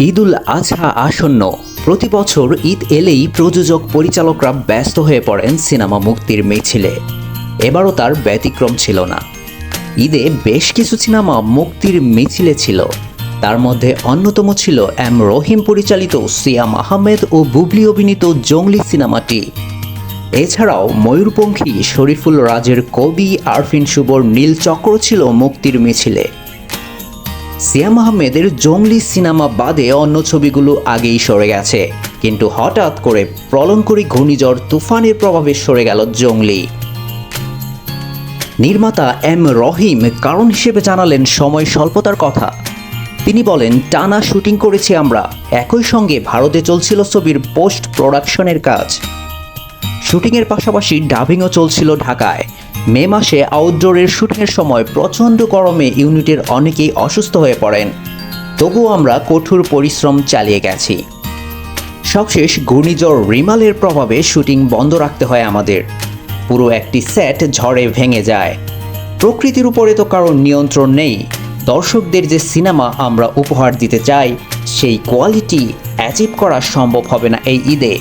ঈদুল আজহা আসন্ন। প্রতি বছর ঈদ এলেই প্রযোজক পরিচালকরা ব্যস্ত হয়ে পড়েন সিনেমা মুক্তির মিছিলে। এবারও তার ব্যতিক্রম ছিল না। ঈদে বেশ কিছু সিনেমা মুক্তির মিছিলে ছিল। তার মধ্যে অন্যতম ছিল এম রহিম পরিচালিত সিয়াম আহমেদ ও বুবলি অভিনীত জঙ্গলি সিনেমাটি। এছাড়াও ময়ূরপঙ্খী শরীফুল রাজের কবি আরফিন শুভর নীল চক্র ছিল মুক্তির মিছিলে। সিয়াম আহমেদের জঙ্গলি সিনেমা বাদে অন্য ছবিগুলো আগেই সরে গেছে। কিন্তু হঠাৎ করে প্রলঙ্করী ঘূর্ণিঝড় তুফানের প্রভাবে সরে গেল জঙ্গলি। নির্মাতা এম রহিম কারণ হিসেবে জানালেন সময় স্বল্পতার কথা। তিনি বলেন, টানা শুটিং করেছি আমরা। একই সঙ্গে ভারতে চলছিল ছবির পোস্ট প্রোডাকশনের কাজ। শুটিংয়ের পাশাপাশি ডাবিংও চলছিল ঢাকায়। মে মাসে আউটডোরের শুটিংয়ের সময় প্রচণ্ড গরমে ইউনিটের অনেকেই অসুস্থ হয়ে পড়েন। তবুও আমরা কঠোর পরিশ্রম চালিয়ে গেছি। সবশেষ ঘূর্ণিঝড় রিমালের প্রভাবে শুটিং বন্ধ রাখতে হয় আমাদের। পুরো একটি সেট ঝড়ে ভেঙে যায়। প্রকৃতির উপরে তো কারও নিয়ন্ত্রণ নেই। দর্শকদের যে সিনেমা আমরা উপহার দিতে চাই, সেই কোয়ালিটি অ্যাচিভ করা সম্ভব হবে না এই ঈদে।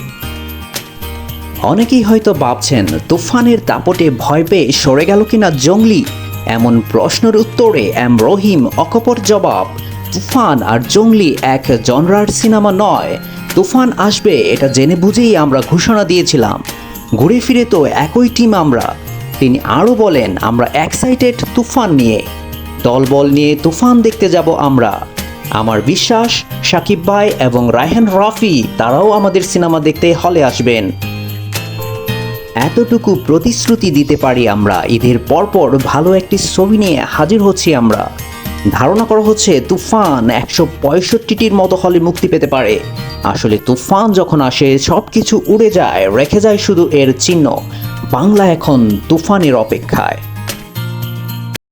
অনেকেই হয়তো ভাবছেন, তুফানের দাপটে ভয় পেয়ে সরে গেল কিনা জঙ্গলি? এমন প্রশ্নের উত্তরে এম রহিম অকপর জবাব, তুফান আর জঙ্গলি এক জনরার সিনেমা নয়। তুফান আসবে, এটা জেনে বুঝেই আমরা ঘোষণা দিয়েছিলাম। ঘুরে ফিরে তো একই টিম আমরা। তিনি আরও বলেন, আমরা এক্সাইটেড তুফান নিয়ে। দলবল নিয়ে তুফান দেখতে যাব আমরা। আমার বিশ্বাস, সাকিব ভাই এবং রায়হান রাফি, তারাও আমাদের সিনেমা দেখতে হলে আসবেন। এতটুকু প্রতিশ্রুতি দিতে পারি আমরা। ঈদের পরপর ভালো একটি ছবি নিয়ে হাজির হচ্ছি আমরা। ধারণা করা হচ্ছে তুফান একশো পঁয়ষট্টিটির মতো হলে মুক্তি পেতে পারে। আসলে তুফান যখন আসে সব কিছু উড়ে যায়, রেখে যায় শুধু এর চিহ্ন। বাংলা এখন তুফানের অপেক্ষায়।